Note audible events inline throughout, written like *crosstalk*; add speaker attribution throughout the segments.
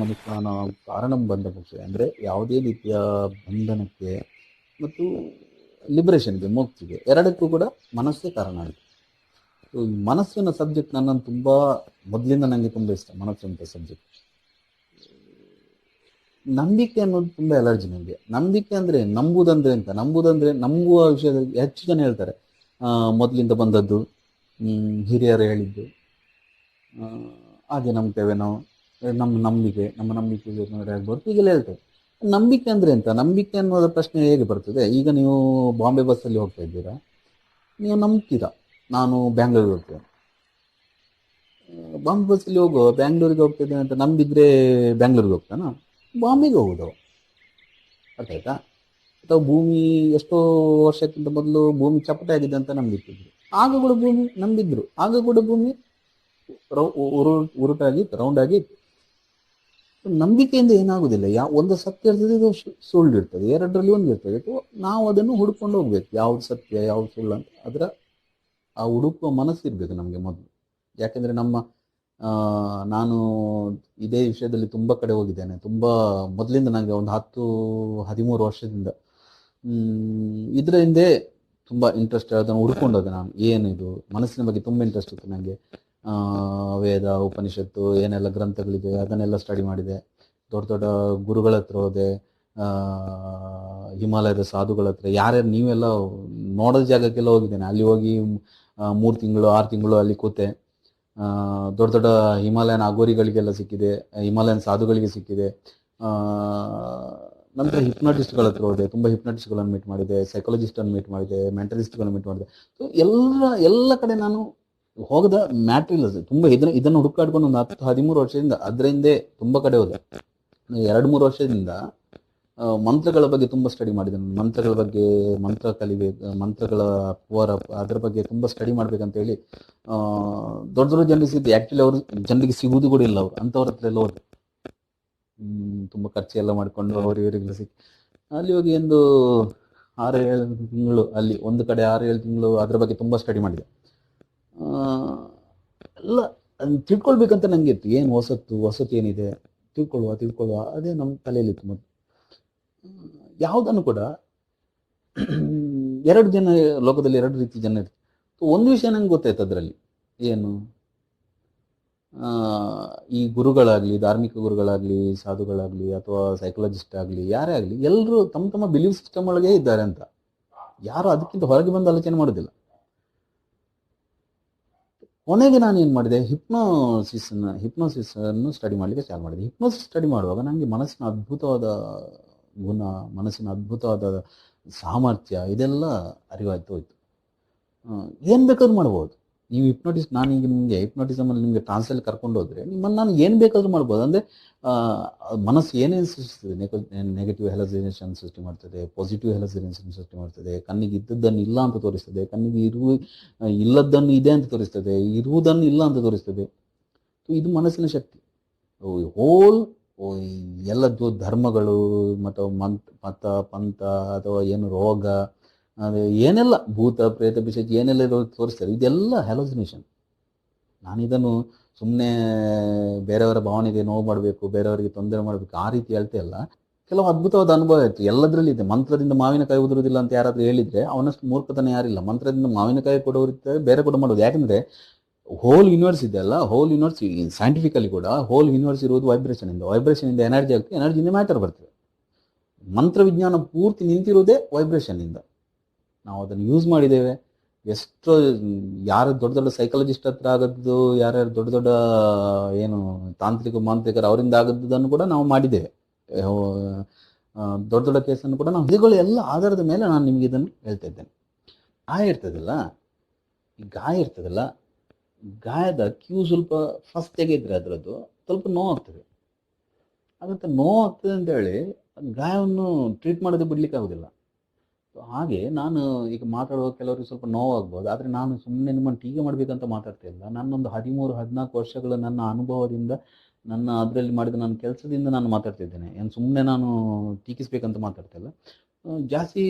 Speaker 1: ಮನುಷ್ಯನ ಕಾರಣ ಬಂಧ ಮೋಕ್ಷ ಅಂದರೆ ಯಾವುದೇ ರೀತಿಯ ಬಂಧನಕ್ಕೆ ಮತ್ತು ಲಿಬರೇಷನ್ಗೆ ಮೋಕ್ಷಿಗೆ ಎರಡಕ್ಕೂ ಕೂಡ ಮನಸ್ಸೇ ಕಾರಣ ಆಯಿತು ಸೊ ಈ ಮನಸ್ಸಿನ ಸಬ್ಜೆಕ್ಟ್ ನನ್ನ ತುಂಬ ಮೊದಲಿಂದ ನನಗೆ ತುಂಬ ಇಷ್ಟ ಮನಸ್ಸು ಅಂತ ಸಬ್ಜೆಕ್ಟ್ ನಂಬಿಕೆ ಅನ್ನೋದು ತುಂಬ ಎಲರ್ಜಿ ನನಗೆ ನಂಬಿಕೆ ಅಂದರೆ ನಂಬುದಂದ್ರೆ ಅಂತ ನಂಬುದಂದ್ರೆ ನಂಬುವ ವಿಷಯದಲ್ಲಿ ಹೆಚ್ಚು ಜನ ಹೇಳ್ತಾರೆ. ಮೊದಲಿಂದ ಬಂದದ್ದು ಹಿರಿಯರು ಹೇಳಿದ್ದು ಹಾಗೆ ನಂಬ್ತೇವೆ ನಾವು. ನಮ್ಮ ನಂಬಿಕೆ ನಮ್ಮ ನಂಬಿಕೆ ಆಗ್ಬಾರ್ದು ಈಗೆಲ್ಲ ಹೇಳ್ತೇವೆ ನಂಬಿಕೆ ಅಂದ್ರೆ ಎಂತ? ನಂಬಿಕೆ ಅನ್ನೋದ ಪ್ರಶ್ನೆ ಹೇಗೆ ಬರ್ತದೆ? ಈಗ ನೀವು ಬಾಂಬೆ ಬಸ್ಸಲ್ಲಿ ಹೋಗ್ತಾ ಇದ್ದೀರಾ? ನೀವು ನಂಬ್ತೀರಾ? ನಾನು ಬ್ಯಾಂಗ್ಳೂರಿಗೆ ಹೋಗ್ತೇನೆ. ಬಾಂಬೆ ಬಸ್ಸಲ್ಲಿ ಹೋಗೋ ಬ್ಯಾಂಗ್ಳೂರಿಗೆ ಹೋಗ್ತಿದ್ದೇನೆ ಅಂತ ನಂಬಿದ್ರೆ ಬ್ಯಾಂಗ್ಳೂರಿಗೆ ಹೋಗ್ತಾನ? ಬಾಂಬೆಗೆ ಹೋಗುದು. ಅರ್ಥ ಆಯ್ತಾ? ಅಥವಾ ಭೂಮಿ ಎಷ್ಟೋ ವರ್ಷಕ್ಕಿಂತ ಮೊದಲು ಭೂಮಿ ಚಪ್ಪಟೆ ಆಗಿದೆ ಅಂತ ನಂಬಿಟ್ಟಿದ್ರು ಆಗ ಕೂಡ ಭೂಮಿ ನಂಬಿದ್ರು. ಆಗ ಕೂಡ ಭೂಮಿ ರೌ- ಉರು- ಉರುಟಾಗಿ ರೌಂಡ್ ಆಗಿ ಇತ್ತು. ನಂಬಿಕೆಯಿಂದ ಏನಾಗುದಿಲ್ಲ. ಯಾ, ಒಂದು ಸತ್ಯ ಇರ್ತದೆ, ಇದು ಸುಳ್ಳು ಇರ್ತದೆ ಎರಡರಲ್ಲಿ ಒಂದು ಇರ್ತದೆ. ನಾವು ಅದನ್ನು ಹುಡ್ಕೊಂಡು ಹೋಗ್ಬೇಕು. ಯಾವ್ದು ಸತ್ಯ, ಯಾವ್ದು ಸುಳ್ಳು ಅಂತ. ಅದರ, ಆ ಹುಡುಕುವ ಮನಸ್ಸಿರ್ಬೇಕು ನಮಗೆ ಮೊದಲು. ಯಾಕೆಂದ್ರೆ ನಮ್ಮ ನಾನು ಇದೇ ವಿಷಯದಲ್ಲಿ ತುಂಬ ಕಡೆ ಹೋಗಿದ್ದೇನೆ. ತುಂಬ ಮೊದಲಿಂದ ನನಗೆ ಒಂದು ಹತ್ತು, ಹದಿಮೂರು ವರ್ಷದಿಂದ. ಇದರ ಹಿಂದೆ ತುಂಬ ಇಂಟ್ರೆಸ್ಟ್ ಅದನ್ನು ಹುಡ್ಕೊಂಡೋದೆ ನಾನು. ಏನಿದು ಮನಸ್ಸಿನ ಬಗ್ಗೆ ತುಂಬ ಇಂಟ್ರೆಸ್ಟ್ ಇತ್ತು ನನಗೆ ವೇದ, ಉಪನಿಷತ್ತು, ಏನೆಲ್ಲ ಗ್ರಂಥಗಳಿದೆ, ಅದನ್ನೆಲ್ಲ ಸ್ಟಡಿ ಮಾಡಿದೆ. ದೊಡ್ಡ ದೊಡ್ಡ ಗುರುಗಳ ಹತ್ರ ಹೋದೆ. ಹಿಮಾಲಯದ ಸಾಧುಗಳ ಹತ್ರ. ಯಾರ್ಯಾರು ನೀವೆಲ್ಲ ನೋಡೋ ಜಾಗಕ್ಕೆಲ್ಲ ಹೋಗಿದ್ದೇನೆ. ಅಲ್ಲಿ ಹೋಗಿ ಮೂರು ತಿಂಗಳು, ಆರು ತಿಂಗಳು ಅಲ್ಲಿ ಕೂತೆ. ದೊಡ್ಡ ದೊಡ್ಡ ಹಿಮಾಲಯನ್ ಅಗೋರಿಗಳಿಗೆಲ್ಲ ಸಿಕ್ಕಿದೆ. ಹಿಮಾಲಯನ್ ಸಾಧುಗಳಿಗೆ ಸಿಕ್ಕಿದೆ. ನಂತರ ಹಿಪ್ನಾಟಿಸ್ಟ್ಗಳ ಹತ್ರ ಹೋದೆ. ತುಂಬ ಹಿಪ್ನಾಟಿಸ್ಟ್ಗಳನ್ನು ಮೀಟ್ ಮಾಡಿದೆ. ಸೈಕಾಲಜಿಸ್ಟನ್ನು ಮೀಟ್ ಮಾಡಿದೆ. ಮೆಂಟಲಿಸ್ಟ್ಗಳನ್ನು ಮೀಟ್ ಮಾಡಿದೆ. ಸೊ ಎಲ್ಲ ಎಲ್ಲ ಕಡೆ ನಾನು ಹೋಗದ ಮ್ಯಾಟ್ರಿಲ್ ತುಂಬ ಇದನ್ನ ಇದನ್ನು ಹುಡುಕಾಡ್ಕೊಂಡು ಒಂದು ಹತ್ತು ಹದಿಮೂರು ವರ್ಷದಿಂದ ಅದರಿಂದ ತುಂಬ ಕಡೆ ಹೋದೆ. ಎರಡು ಮೂರು ವರ್ಷದಿಂದ ಮಂತ್ರಗಳ ಬಗ್ಗೆ ತುಂಬ ಸ್ಟಡಿ ಮಾಡಿದೆ. ಮಂತ್ರಗಳ ಬಗ್ಗೆ ಮಂತ್ರ ಕಲಿಬೇಕು ಮಂತ್ರಗಳ ಪವರ್ ಅದರ ಬಗ್ಗೆ ತುಂಬ ಸ್ಟಡಿ ಮಾಡ್ಬೇಕಂತ ಹೇಳಿ ಆ, ದೊಡ್ಡ ದೊಡ್ಡ ಜನರಿಗೆ ಸಿಗುತ್ತೆ ಆ್ಯಕ್ಚುಲಿ ಅವರು ಜನರಿಗೆ ಸಿಗುವುದು ಕೂಡ ಇಲ್ಲ ಅವರು. ಅಂಥವ್ರ ಹತ್ರ ಎಲ್ಲ ಹೋದೆ. ತುಂಬ ಖರ್ಚು ಎಲ್ಲ ಮಾಡಿಕೊಂಡು ಅವ್ರು ಇವರಿಗೆಲ್ಲ ಸಿಕ್ಕಿ ಅಲ್ಲಿ ಹೋಗಿ ಒಂದು ಆರು ಏಳು ತಿಂಗಳು ಅಲ್ಲಿ ಒಂದು ಕಡೆ ಆರು ಏಳು ತಿಂಗಳು ಅದರ ಬಗ್ಗೆ ತುಂಬ ಸ್ಟಡಿ ಮಾಡಿದೆ. ಎಲ್ಲ ತಿಳ್ಕೊಳ್ಬೇಕಂತ ನನಗೆ ಇತ್ತು. ಏನು ಹೊಸತ್ತು, ಹೊಸತು ಏನಿದೆ? ತಿಳ್ಕೊಳ್ಳುವ ತಿಳ್ಕೊಳ್ಳುವ. ಅದೇ ನಮ್ಮ ತಲೆಯಲ್ಲಿತ್ತು ಮತ್ತು ಯಾವುದನ್ನು ಕೂಡ *clears throat* ಎರಡು ಜನ, ಲೋಕದಲ್ಲಿ ಎರಡು ರೀತಿ ಜನ ಇರ್ತಾರೆ. ಒಂದು ವಿಷಯ ನಂಗೆ ಗೊತ್ತಾಯ್ತು ಅದರಲ್ಲಿ. ಏನು? ಈ ಗುರುಗಳಾಗಲಿ, ಧಾರ್ಮಿಕ ಗುರುಗಳಾಗಲಿ, ಸಾಧುಗಳಾಗಲಿ, ಅಥವಾ ಸೈಕಾಲಜಿಸ್ಟ್ ಆಗಲಿ, ಯಾರೇ ಆಗಲಿ ಎಲ್ಲರೂ ತಮ್ಮ ತಮ್ಮ ಬಿಲೀವ್ ಸಿಸ್ಟಮ್ ಒಳಗೆ ಇದ್ದಾರೆ ಅಂತ. ಯಾರು ಅದಕ್ಕಿಂತ ಹೊರಗೆ ಬಂದು ಆಲೋಚನೆ ಮಾಡೋದಿಲ್ಲ. ಕೊನೆಗೆ ನಾನು ಏನು ಮಾಡಿದೆ? ಹಿಪ್ನೋಸಿಸ್ ಹಿಪ್ನೋಸಿಸನ್ನು ಸ್ಟಡಿ ಮಾಡಲಿಕ್ಕೆ ಚಾಲು ಮಾಡಿದೆ. ಹಿಪ್ನೋಸಿಸ್ ಸ್ಟಡಿ ಮಾಡುವಾಗ ನನಗೆ ಮನಸ್ಸಿನ ಅದ್ಭುತವಾದ ಗುಣ, ಮನಸ್ಸಿನ ಅದ್ಭುತವಾದ ಸಾಮರ್ಥ್ಯ ಇದೆಲ್ಲ ಅರಿವಾಯ್ತು ಹೋಯ್ತು. ಏನು ಬೇಕಾದ್ರೂ ಮಾಡ್ಬೋದು. ನೀವು ಹಿಪ್ನೋಟಿಸ್ ನಾನು ಈಗ ನಿಮಗೆ ಹಿಪ್ನೋಟಿಸಮಲ್ಲಿ ನಿಮಗೆ ಟ್ರಾನ್ಸ್ಲೇಟ್ ಕರ್ಕೊಂಡು ಹೋದ್ರೆ ನಿಮ್ಮನ್ನು ನಾನು ಏನು ಬೇಕಾದರೂ ಮಾಡ್ಬೋದು. ಅಂದರೆ ಮನಸ್ಸು ಏನೇನು ಸೃಷ್ಟಿಸ್ತದೆ ನೆಗೆಟಿವ್ ಹೆಲಸಿನೇಷನ್ ಸೃಷ್ಟಿ ಮಾಡ್ತದೆ ಪಾಸಿಟಿವ್ ಹೆಲಸಿನೇಷನ್ ಸೃಷ್ಟಿ ಮಾಡ್ತದೆ, ಕಣ್ಣಿಗೆ ಇದ್ದದ್ದನ್ನು ಇಲ್ಲ ಅಂತ ತೋರಿಸ್ತದೆ, ಕಣ್ಣಿಗೆ ಇರುವ ಇಲ್ಲದ್ದನ್ನು ಇದೆ ಅಂತ ತೋರಿಸ್ತದೆ, ಇರುವುದನ್ನು ಇಲ್ಲ ಅಂತ ತೋರಿಸ್ತದೆ. ಇದು ಮನಸ್ಸಿನ ಶಕ್ತಿ. ಹೋಲ್ ಎಲ್ಲ ದೊ- ಧರ್ಮಗಳು, ಮತ್ತು ಮಂತ್, ಮತ, ಪಂಥ, ಅಥವಾ ಏನು ರೋಗ ಅದು ಏನೆಲ್ಲ, ಭೂತ, ಪ್ರೇತ, ಪಿಶಾಚಿ, ಏನೆಲ್ಲ ಇರೋದು ತೋರಿಸ್ತಾರೆ. ಇದೆಲ್ಲ ಹ್ಯಾಲೋಸಿನೇಷನ್ ನಾನು ಇದನ್ನು ಸುಮ್ಮನೆ ಬೇರೆಯವರ ಭಾವನೆಗೆ ನೋವು ಮಾಡಬೇಕು, ಬೇರೆಯವರಿಗೆ ತೊಂದರೆ ಮಾಡಬೇಕು, ಆ ರೀತಿ ಹೇಳ್ತಾ ಇಲ್ಲ. ಕೆಲವು ಅದ್ಭುತವಾದ ಅನುಭವ ಇತ್ತು, ಎಲ್ಲದರಲ್ಲಿ ಇದೆ. ಮಂತ್ರದಿಂದ ಮಾವಿನಕಾಯಿ ಉದುರುವುದಿಲ್ಲ ಅಂತ ಯಾರಾದರೂ ಹೇಳಿದರೆ, ಅವನಷ್ಟು ಮೂರ್ಖತನ ಯಾರಿಲ್ಲ. ಮಂತ್ರದಿಂದ ಮಾವಿನಕಾಯಿ ಕೊಡೋರು ಇರ್ತಾರೆ, ಬೇರೆ ಕೂಡ ಮಾಡೋದು. ಯಾಕಂದ್ರೆ ಹೋಲ್ ಯೂನಿವರ್ಸ್ ಇದೆ ಅಲ್ಲ ಹೋಲ್ ಯೂನಿವರ್ಸ್ ಸೈಂಟಿಫಿಕಲಿ ಕೂಡ ಹೋಲ್ ಯೂನಿವರ್ಸ್ ಇರುವುದು ವೈಬ್ರೇಷನ್ ಇಂದ ವೈಬ್ರೇಷನ್ ಇಂದ ಎನರ್ಜಿ ಆಗ್ತದೆ ಎನರ್ಜಿಯಿಂದ ಮ್ಯಾಟರ್ ಬರ್ತದೆ. ಮಂತ್ರ ವಿಜ್ಞಾನ ಪೂರ್ತಿ ನಿಂತಿರೋದೇ ವೈಬ್ರೇಷನ್ ಇಂದ. ನಾವು ಅದನ್ನು ಯೂಸ್ ಮಾಡಿದ್ದೇವೆ. ಎಷ್ಟು ಯಾರು ದೊಡ್ಡ ದೊಡ್ಡ ಸೈಕಾಲಜಿಸ್ಟ್ ಹತ್ರ ಆಗದ್ದು ಯಾರ್ಯಾರು ದೊಡ್ಡ ದೊಡ್ಡ ಏನು ತಾಂತ್ರಿಕ ಮಾಂತ್ರಿಕರು ಅವರಿಂದ ಆಗದ್ದನ್ನು ಕೂಡ ನಾವು ಮಾಡಿದ್ದೇವೆ. ದೊಡ್ಡ ದೊಡ್ಡ ಕೇಸನ್ನು ಕೂಡ ನಾವು ಇದುಗಳು ಎಲ್ಲ ಆಧಾರದ ಮೇಲೆ ನಾನು ನಿಮಗೆ ಇದನ್ನು ಹೇಳ್ತಾ ಇದ್ದೇನೆ. ಗಾಯ ಇರ್ತದಲ್ಲ, ಈ ಗಾಯ ಇರ್ತದಲ್ಲ ಗಾಯದ ಕ್ಯೂ ಸ್ವಲ್ಪ ಫಸ್ಟ್ ತೆಗೆದ್ರೆ ಅದರದ್ದು ಸ್ವಲ್ಪ ನೋವಾಗ್ತದೆ ಹಾಗಂತ ನೋವು ಆಗ್ತದೆ ಅಂತ ಹೇಳಿ ಗಾಯವನ್ನು ಟ್ರೀಟ್ ಮಾಡೋದು ಬಿಡ್ಲಿಕ್ಕೆ ಆಗೋದಿಲ್ಲ. So, ಹಾಗೆ ನಾನು ಈಗ ಮಾತಾಡುವ ಕೆಲವರಿಗೆ ಸ್ವಲ್ಪ ನೋವಾಗ್ಬೋದು. ಆದರೆ ನಾನು ಸುಮ್ಮನೆ ನಿಮ್ಮನ್ನು ಟೀಕೆ ಮಾಡಬೇಕಂತ ಮಾತಾಡ್ತಾ ಇಲ್ಲ. ನನ್ನೊಂದು ಹದಿಮೂರು, ಹದಿನಾಲ್ಕು ವರ್ಷಗಳ ನನ್ನ ಅನುಭವದಿಂದ ನನ್ನ ಅದರಲ್ಲಿ ಮಾಡಿದ ನನ್ನ ಕೆಲಸದಿಂದ ನಾನು ಮಾತಾಡ್ತಿದ್ದೇನೆ ಏನು ಸುಮ್ಮನೆ ನಾನು ಟೀಕಿಸ್ಬೇಕಂತ ಮಾತಾಡ್ತಾ ಇಲ್ಲ. ಜಾಸ್ತಿ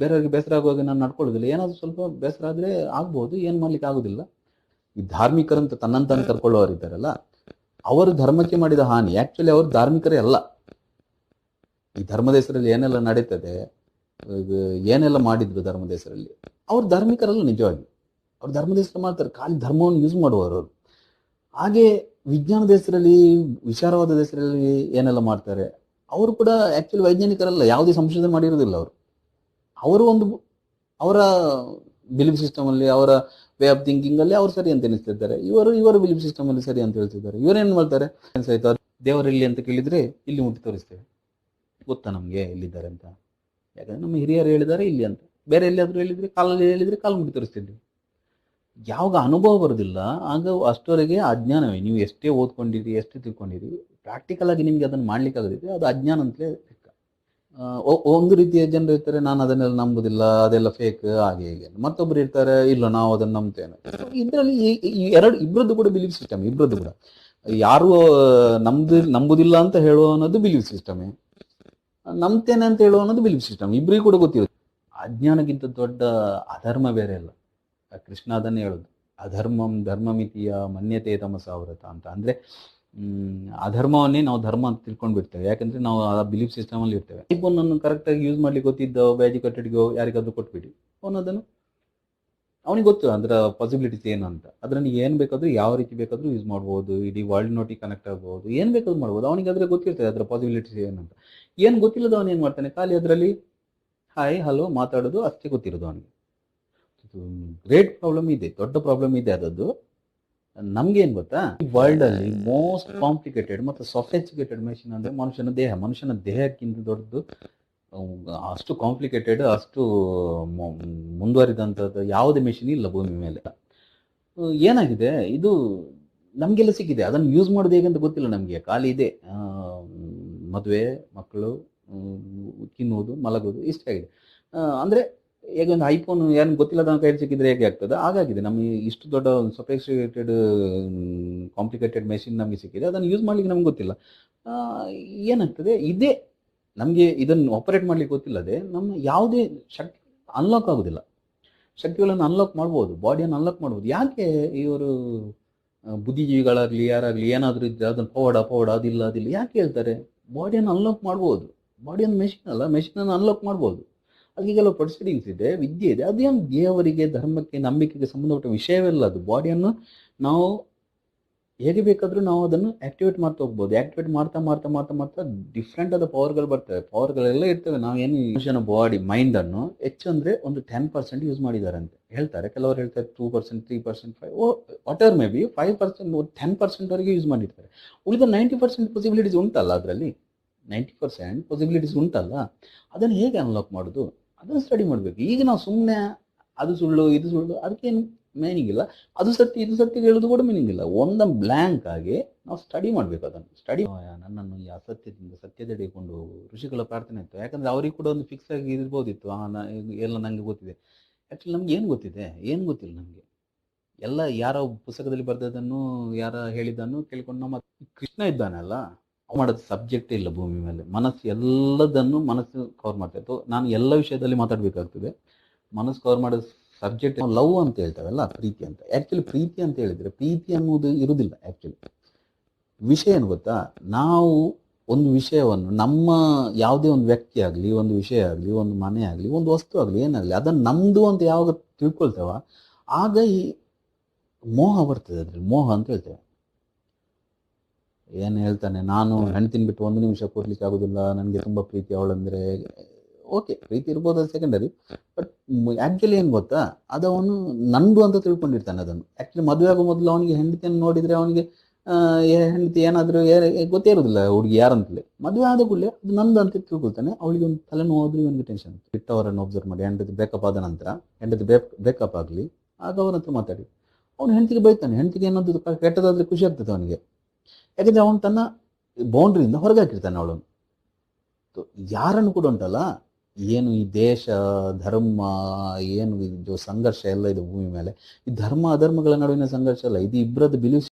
Speaker 1: ಬೇರೆಯವರಿಗೆ ಬೇಸರ ಆಗುವಾಗ ನಾನು ನಡ್ಕೊಳ್ಳೋದಿಲ್ಲ. ಏನಾದರೂ ಸ್ವಲ್ಪ ಬೇಸರ ಆದರೆ ಆಗ್ಬೋದು. ಏನು ಮಾಡ್ಲಿಕ್ಕೆ ಆಗೋದಿಲ್ಲ. ಈ ಧಾರ್ಮಿಕರಂತ ತನ್ನಂತಾನು ಕರ್ಕೊಳ್ಳೋರು ಇದ್ದಾರಲ್ಲ, ಅವರು ಧರ್ಮಕ್ಕೆ ಮಾಡಿದ ಹಾನಿ. ಆ್ಯಕ್ಚುಲಿ ಅವರು ಧಾರ್ಮಿಕರೇ ಅಲ್ಲ. ಈ ಧರ್ಮದ ಹೆಸರಲ್ಲಿ ಏನೆಲ್ಲ ನಡೀತದೆ ಏನೆಲ್ಲ ಮಾಡಿದ್ರು ಧರ್ಮದ ಹೆಸರಲ್ಲಿ ಅವ್ರು ಧಾರ್ಮಿಕರಲ್ಲ ನಿಜವಾಗಿ. ಅವ್ರು ಹೆಸರು ಮಾಡ್ತಾರೆ. ಖಾಲಿ ಧರ್ಮವನ್ನು ಯೂಸ್ ಮಾಡುವವರು. ಹಾಗೆ ವಿಜ್ಞಾನದ ಹೆಸರಲ್ಲಿ ವಿಚಾರವಾದ ದೇಶದಲ್ಲಿ ಏನೆಲ್ಲ ಮಾಡ್ತಾರೆ? ಅವರು ಕೂಡ ಆಕ್ಚುಲಿ ವೈಜ್ಞಾನಿಕರಲ್ಲ. ಯಾವುದೇ ಸಂಶೋಧನೆ ಮಾಡಿರೋದಿಲ್ಲ ಅವರು. ಅವರು ಒಂದು ಅವರ ಬಿಲೀಫ್ ಸಿಸ್ಟಮ್ ಅಲ್ಲಿ, ಅವರ ವೇ ಆಫ್ ಥಿಂಕಿಂಗ್ ಅಲ್ಲಿ ಅವ್ರು ಸರಿ ಅಂತ ಎನಿಸ್ತಿದ್ದಾರೆ ಇವರು, ಇವರ ಬಿಲೀಫ್ ಸಿಸ್ಟಮ್ ಅಲ್ಲಿ ಸರಿ ಅಂತ ಹೇಳ್ತಿದ್ದಾರೆ. ಇವರೇನು ಮಾಡ್ತಾರೆ? ಆಯ್ತು ದೇವರಲ್ಲಿ ಅಂತ ಕೇಳಿದ್ರೆ, ಇಲ್ಲಿ ಮುಟ್ಟಿ ತೋರಿಸ್ತೇವೆ. ಗೊತ್ತಾ ನಮ್ಗೆ ಎಲ್ಲಿದ್ದಾರೆ ಅಂತ? ಯಾಕಂದ್ರೆ ನಮ್ಮ ಹಿರಿಯರು ಹೇಳಿದ್ದಾರೆ, ಇಲ್ಲಿ ಅಂತ. ಬೇರೆ ಎಲ್ಲಿಯಾದ್ರೂ ಹೇಳಿದ್ರೆ ಕಾಲಲ್ಲಿ ಹೇಳಿದ್ರೆ ಕಾಲು ತೋರಿಸ್ತಿದ್ವಿ ಯಾವಾಗ ಅನುಭವ ಬರೋದಿಲ್ಲ, ಆಗ ಅಷ್ಟವರೆಗೆ ಅಜ್ಞಾನವೇ. ನೀವು ಎಷ್ಟೇ ಓದ್ಕೊಂಡಿರಿ, ಎಷ್ಟೇ ತಿಳ್ಕೊಂಡಿರಿ ಪ್ರಾಕ್ಟಿಕಲ್ ಆಗಿ ನಿಮ್ಗೆ ಅದನ್ನು ಮಾಡ್ಲಿಕ್ಕೆ ಆಗದಿದ್ರೆ ಅದು ಅಜ್ಞಾನ ಅಂತಲೇ ಲೆಕ್ಕ. ಒಂದು ರೀತಿಯ ಜನರು ಇರ್ತಾರೆ, ನಾನು ಅದನ್ನೆಲ್ಲ ನಂಬುದಿಲ್ಲ, ಅದೆಲ್ಲ ಫೇಕ್ ಹಾಗೆ ಹೀಗೆ ಮತ್ತೊಬ್ರು ಇರ್ತಾರೆ, ಇಲ್ಲ ನಾವು ಅದನ್ನ ನಂಬ್ತೇನೆ ಇದರಲ್ಲಿ ಎರಡು ಇಬ್ಬರದ್ದು ಕೂಡ ಬಿಲೀಫ್ ಸಿಸ್ಟಮ್ ಇಬ್ಬರದ್ದು ಕೂಡ. ಯಾರು ನಂಬುದಿಲ್ಲ ಅಂತ ಹೇಳುವ ಅನ್ನೋದು ಬಿಲೀಫ್ ಸಿಸ್ಟಮೇ ನಂಬ್ತೇನೆ ಅಂತ ಹೇಳುವ ಅನ್ನೋದು ಬಿಲೀಫ್ ಸಿಸ್ಟಮ್ ಇಬ್ಬರಿಗೂ ಕೂಡ ಗೊತ್ತಿರುತ್ತೆ. ಅಜ್ಞಾನಕ್ಕಿಂತ ದೊಡ್ಡ ಅಧರ್ಮ ಬೇರೆ ಇಲ್ಲ ಆ ಕೃಷ್ಣ ಅದನ್ನೇ ಹೇಳೋದು. ಅಧರ್ಮಂ ಧರ್ಮಮಿತಿಯ ಮನ್ಯತೆ ತಮಸಾವೃತ ಅಂತ. ಅಂದ್ರೆ ಅಧರ್ಮವನ್ನೇ ನಾವು ಧರ್ಮ ಅಂತ ತಿಳ್ಕೊಂಡು ಬಿಡ್ತೇವೆ ಯಾಕಂದ್ರೆ ನಾವು ಆ ಬಿಲೀಫ್ ಸಿಸ್ಟಮ್ ಅಲ್ಲಿ ಇರ್ತೇವೆ. ಐಫೋನ್ ಅನ್ನು ಕರೆಕ್ಟಾಗಿ ಯೂಸ್ ಮಾಡ್ಲಿಕ್ಕೆ ಗೊತ್ತಿದ್ದ ಬ್ಯಾಜಿ ಕಟ್ಟಡಿಗೋ, ಯಾರಿಗಾದ್ರೂ ಕೊಟ್ಬಿಡಿ. ಅವನು ಅದನ್ನು ಅವನಿಗೆ ಗೊತ್ತು ಅದರ ಪಾಸಿಬಿಲಿಟೀಸ್ ಏನು ಅಂತ. ಅದರಲ್ಲಿ ಏನು ಬೇಕಾದರೂ ಯಾವ ರೀತಿ ಬೇಕಾದರೂ ಯೂಸ್ ಮಾಡ್ಬೋದು, ಇಡೀ ವರ್ಲ್ಡ್ ನೋಟಿ ಕನೆಕ್ಟ್ ಆಗ್ಬೋದು, ಏನು ಬೇಕಾದ್ರೂ ಮಾಡ್ಬೋದು. ಅವನಿಗೆ ಅದರ ಗೊತ್ತಿರ್ತದೆ ಅದರ ಪಾಸಿಬಿಲಿಟೀಸ್ ಅಂತ. ಏನು ಗೊತ್ತಿಲ್ಲದ ಅವನು ಏನು ಮಾಡ್ತಾನೆ? ಖಾಲಿ ಅದರಲ್ಲಿ ಹಾಯ್ ಹಲೋ ಮಾತಾಡೋದು ಅಷ್ಟೇ ಗೊತ್ತಿರೋದು ಅವನಿಗೆ. ಗ್ರೇಟ್ ಪ್ರಾಬ್ಲಮ್ ಇದೆ, ದೊಡ್ಡ ಪ್ರಾಬ್ಲಮ್ ಇದೆ ಅದದ್ದು. ನಮ್ಗೆ ಏನ್ ಗೊತ್ತಾ? ಈ ವರ್ಲ್ಡ್ ಅಲ್ಲಿ ಮೋಸ್ಟ್ ಕಾಂಪ್ಲಿಕೇಟೆಡ್ ಮತ್ತು ಸೊಫೆಸ್ಟಿಕೇಟೆಡ್ ಮೆಷಿನ್ ಅಂದ್ರೆ ಮನುಷ್ಯನ ದೇಹ. ಮನುಷ್ಯನ ದೇಹಕ್ಕಿಂತ ದೊಡ್ಡದು ಅಷ್ಟು ಕಾಂಪ್ಲಿಕೇಟೆಡ್ ಅಷ್ಟು ಮುಂದುವರಿದಂಥದ್ದು ಯಾವುದೇ ಮೆಷಿನ್ ಇಲ್ಲ ಭೂಮಿ ಮೇಲೆ. ಏನಾಗಿದೆ? ಇದು ನಮಗೆಲ್ಲ ಸಿಕ್ಕಿದೆ. ಅದನ್ನು ಯೂಸ್ ಮಾಡೋದು ಹೇಗೆ ಅಂತ ಗೊತ್ತಿಲ್ಲ ನಮಗೆ. ಖಾಲಿ ಇದೆ. ಮದುವೆ, ಮಕ್ಕಳು ತಿನ್ನುವುದು ಮಲಗೋದು ಇಷ್ಟ ಆಗಿದೆ. ಅಂದರೆ ಈಗ ಒಂದು ಐಫೋನ್ ಏನು ಗೊತ್ತಿಲ್ಲದ ಕೈಯಲ್ಲಿ ಸಿಕ್ಕಿದ್ರೆ ಹೇಗೆ ಆಗ್ತದೆ? ಹಾಗಾಗಿದೆ. ನಮಗೆ ಇಷ್ಟು ದೊಡ್ಡ ಒಂದು ಸೊಫೆಸ್ಟಿಕೇಟೆಡ್ ಕಾಂಪ್ಲಿಕೇಟೆಡ್ ಮೆಷಿನ್ ನಮಗೆ ಸಿಕ್ಕಿದೆ. ಅದನ್ನು ಯೂಸ್ ಮಾಡ್ಲಿಕ್ಕೆ ನಮ್ಗೆ ಗೊತ್ತಿಲ್ಲ. ಏನಾಗ್ತದೆ? ಇದೇ ನಮಗೆ ಇದನ್ನು ಆಪರೇಟ್ ಮಾಡ್ಲಿಕ್ಕೆ ಗೊತ್ತಿಲ್ಲದೆ ನಮ್ಮ ಯಾವುದೇ ಶಕ್ತಿ ಅನ್ಲಾಕ್ ಆಗೋದಿಲ್ಲ. ಶಕ್ತಿಗಳನ್ನು ಅನ್ಲಾಕ್ ಮಾಡ್ಬೋದು ಬಾಡಿಯನ್ನು ಅನ್ಲಾಕ್ ಮಾಡ್ಬೋದು. ಯಾಕೆ ಇವರು ಬುದ್ಧಿಜೀವಿಗಳಾಗಲಿ, ಯಾರಾಗಲಿ, ಏನಾದರೂ ಇದ್ದರೆ ಅದನ್ನು ಪವಡ ಪವಡ ಅದಿಲ್ಲ ಅದಿಲ್ಲ, ಯಾಕೆ ಹೇಳ್ತಾರೆ? ಬಾಡಿಯನ್ನು ಅನ್ಲಾಕ್ ಮಾಡ್ಬೋದು. ಬಾಡಿಯನ್ನು ಮೆಷಿನ್ ಅಲ್ಲ ಮೆಷಿನನ್ನು ಅನ್ಲಾಕ್ ಮಾಡ್ಬೋದು. ಅದಕ್ಕೆಲ್ಲ ಪ್ರೊಸೀಡಿಂಗ್ಸ್ ಇದೆ, ವಿದ್ಯೆ ಇದೆ. ಅದೇನು ದೇವರಿಗೆ, ಧರ್ಮಕ್ಕೆ, ನಂಬಿಕೆಗೆ ಸಂಬಂಧಪಟ್ಟ ವಿಷಯವಲ್ಲ ಅದು. ಬಾಡಿಯನ್ನು ನಾವು ಹೇಗೆ ಬೇಕಾದರೂ ನಾವು ಅದನ್ನು ಆ್ಯಕ್ಟಿವೇಟ್ ಮಾಡ್ತಾ ಹೋಗ್ಬೋದು. ಆಕ್ಟಿವೇಟ್ ಮಾಡ್ತಾ ಮಾಡ್ತಾ ಮಾಡ್ತಾ ಮಾಡ್ತಾ ಡಿಫ್ರೆಂಟ್ ಆದ ಪವರ್ಗಳು ಬರ್ತವೆ. ಪವರ್ಗಳೆಲ್ಲ ಇರ್ತವೆ. ನಾವೇನು ಮನುಷ್ಯನ ಬಾಡಿ ಮೈಂಡನ್ನು ಹೆಚ್ಚು ಅಂದರೆ ಒಂದು ಟೆನ್ ಪರ್ಸೆಂಟ್ ಯೂಸ್ ಮಾಡಿದ್ದಾರೆ ಅಂತ ಹೇಳ್ತಾರೆ. ಕೆಲವರು ಹೇಳ್ತಾರೆ two percent three percent five whatever maybe five percent ten ಪರ್ಸೆಂಟ್ವರೆಗೆ use ಮಾಡಿರ್ತಾರೆ. ಉಳಿದ ನೈಂಟಿ ಪರ್ಸೆಂಟ್ ಪಾಸಿಬಿಲಿಟೀಸ್ ಉಂಟಲ್ಲ ಅದರಲ್ಲಿ? ನೈಂಟಿ ಪರ್ಸೆಂಟ್ ಪಾಸಿಬಿಲಿಟೀಸ್ ಉಂಟಲ್ಲ. ಅದನ್ನು ಹೇಗೆ ಅನ್ಲಾಕ್ ಮಾಡೋದು? ಅದನ್ನು ಸ್ಟಡಿ ಮಾಡಬೇಕು. ಈಗ ನಾವು ಸುಮ್ಮನೆ ಅದು ಸುಳ್ಳು, ಇದು ಸುಳ್ಳು, ಅದಕ್ಕೇನು ಮೀನಿಂಗ್ ಇಲ್ಲ. ಅದು ಸತ್ಯ, ಇದು ಸತ್ಯ ಹೇಳೋದು ಕೂಡ ಮೀನಿಂಗ್ ಇಲ್ಲ. ಒಂದ ಬ್ಲ್ಯಾಂಕ್ ಆಗಿ ನಾವು ಸ್ಟಡಿ ಮಾಡಬೇಕು ಅದನ್ನು. ಸ್ಟಡಿ ನನ್ನನ್ನು ಈ ಅಸತ್ಯದಿಂದ ಸತ್ಯದೆಡೆಕೊಂಡು ಋಷಿಗಳ ಪ್ರಾರ್ಥನೆ ಇತ್ತು. ಯಾಕಂದ್ರೆ ಅವ್ರಿಗೆ ಕೂಡ ಒಂದು ಫಿಕ್ಸ್ ಆಗಿ ಇರ್ಬೋದಿತ್ತು. ಎಲ್ಲ ನನಗೆ ಗೊತ್ತಿದೆ. ಆ್ಯಕ್ಚುಲಿ ನಮ್ಗೆ ಏನು ಗೊತ್ತಿದೆ? ಏನು ಗೊತ್ತಿಲ್ಲ ನಮಗೆ. ಎಲ್ಲ ಯಾರೋ ಪುಸ್ತಕದಲ್ಲಿ ಬರೆದದನ್ನು ಯಾರ ಹೇಳಿದ್ದನ್ನು ಕೇಳ್ಕೊಂಡು ನಮ್ಮ ಕೃಷ್ಣ ಇದ್ದಾನಲ್ಲ ಅವ ಮಾಡೋದು ಸಬ್ಜೆಕ್ಟ್ ಇಲ್ಲ ಭೂಮಿ ಮೇಲೆ. ಮನಸ್ಸು ಎಲ್ಲದನ್ನು ಮನಸ್ಸು ಕವರ್ ಮಾಡ್ತಾ ಇತ್ತು. ನಾನು ಎಲ್ಲ ವಿಷಯದಲ್ಲಿ ಮಾತಾಡಬೇಕಾಗ್ತದೆ. ಮನಸ್ಸು ಕವರ್ ಮಾಡೋದು ಸಬ್ಜೆಕ್ಟ್ ಲವ್ ಅಂತ ಹೇಳ್ತೇವಲ್ಲ ಪ್ರೀತಿ ಅಂತ. ಆ್ಯಕ್ಚುಲಿ ಪ್ರೀತಿ ಅಂತ ಹೇಳಿದ್ರೆ ಪ್ರೀತಿ ಅನ್ನೋದು ಇರುವುದಿಲ್ಲ ಆ್ಯಕ್ಚುಲಿ ವಿಷಯ ಏನು ಗೊತ್ತಾ? ನಾವು ಒಂದು ವಿಷಯವನ್ನು ನಮ್ಮ ಯಾವುದೇ ಒಂದು ವ್ಯಕ್ತಿ ಆಗಲಿ ಒಂದು ವಿಷಯ ಆಗಲಿ ಒಂದು ಮನೆ ಆಗಲಿ ಒಂದು ವಸ್ತು ಆಗಲಿ ಏನಾಗಲಿ ಅದನ್ನು ನಮ್ಮದು ಅಂತ ಯಾವಾಗ ತಿಳ್ಕೊಳ್ತೇವ ಆಗ ಈ ಮೋಹ ಬರ್ತದೆ ಅದ್ರಲ್ಲಿ. ಮೋಹ ಅಂತ ಹೇಳ್ತೇವೆ. ಏನು ಹೇಳ್ತಾನೆ ನಾನು ಹೆಣ್ತಿನ ಬಿಟ್ಟು ಒಂದು ನಿಮಿಷ ಕೂರ್ಲಿಕ್ಕೆ ಆಗೋದಿಲ್ಲ ನನಗೆ ತುಂಬ ಪ್ರೀತಿ ಅವಳಂದರೆ ಓಕೆ ಪ್ರೀತಿ ಇರ್ಬೋದು ಅದು ಸೆಕೆಂಡರಿ ಬಟ್ ಆ್ಯಕ್ಚುಲಿ ಏನು ಗೊತ್ತಾ? ಅದು ಅವನು ನಂದು ಅಂತ ತಿಳ್ಕೊಂಡಿರ್ತಾನೆ ಅದನ್ನು. ಆ್ಯಕ್ಚುಲಿ ಮದುವೆ ಆಗೋ ಮೊದಲು ಅವನಿಗೆ ಹೆಂಡತಿಯನ್ನು ನೋಡಿದರೆ ಅವನಿಗೆ ಹೆಂಡತಿ ಏನಾದರೂ ಗೊತ್ತೇ ಇರೋದಿಲ್ಲ ಹುಡುಗಿ ಯಾರಂತಲೇ ಮದುವೆ ಆದ ಕೂಡಲೇ ಅದು ನಂದು ಅಂತ ತಿಳ್ಕೊಳ್ತಾನೆ. ಅವಳಿಗೆ ಒಂದು ತಲೆನೋವು ಆದ್ರೂ ಇವನಿಗೆ ಟೆನ್ಷನ್ ಬಿಟ್ಟವರನ್ನು ಒಬ್ಸರ್ವ್ ಮಾಡಿ, ಹೆಂಡತಿ ಬ್ರೇಕಪ್ ಆದ ನಂತರ, ಹೆಂಡತಿ ಬ್ರೇಕಪ್ ಆಗಲಿ, ಆಗ ಅವನ ಹತ್ರ ಮಾತಾಡಿ. ಅವನು ಹೆಂಡತಿಗೆ ಬೈತಾನೆ. ಹೆಂಡತಿಗೆ ಏನಾದ್ರು ಕೆಟ್ಟದಾದ್ರೆ ಖುಷಿ ಆಗ್ತದೆ ಅವನಿಗೆ. ಯಾಕಂದ್ರೆ ಅವನು ತನ್ನ ಬೌಂಡ್ರಿಯಿಂದ ಹೊರಗೆ ಹಾಕಿರ್ತಾನೆ ಅವಳನ್ನು. ಯಾರನ್ನು ಕೂಡ ಉಂಟಲ್ಲ? ಏನು ಈ ದೇಶ, ಧರ್ಮ, ಏನು ಇದು ಸಂಘರ್ಷ ಎಲ್ಲ ಇದೆ ಭೂಮಿ ಮೇಲೆ. ಈ ಧರ್ಮ, ಅಧರ್ಮಗಳ ನಡುವಿನ ಸಂಘರ್ಷ ಅಲ್ಲ, ಇದು ಇಬ್ಬರದ್ದು ಬಿಲೀಫ್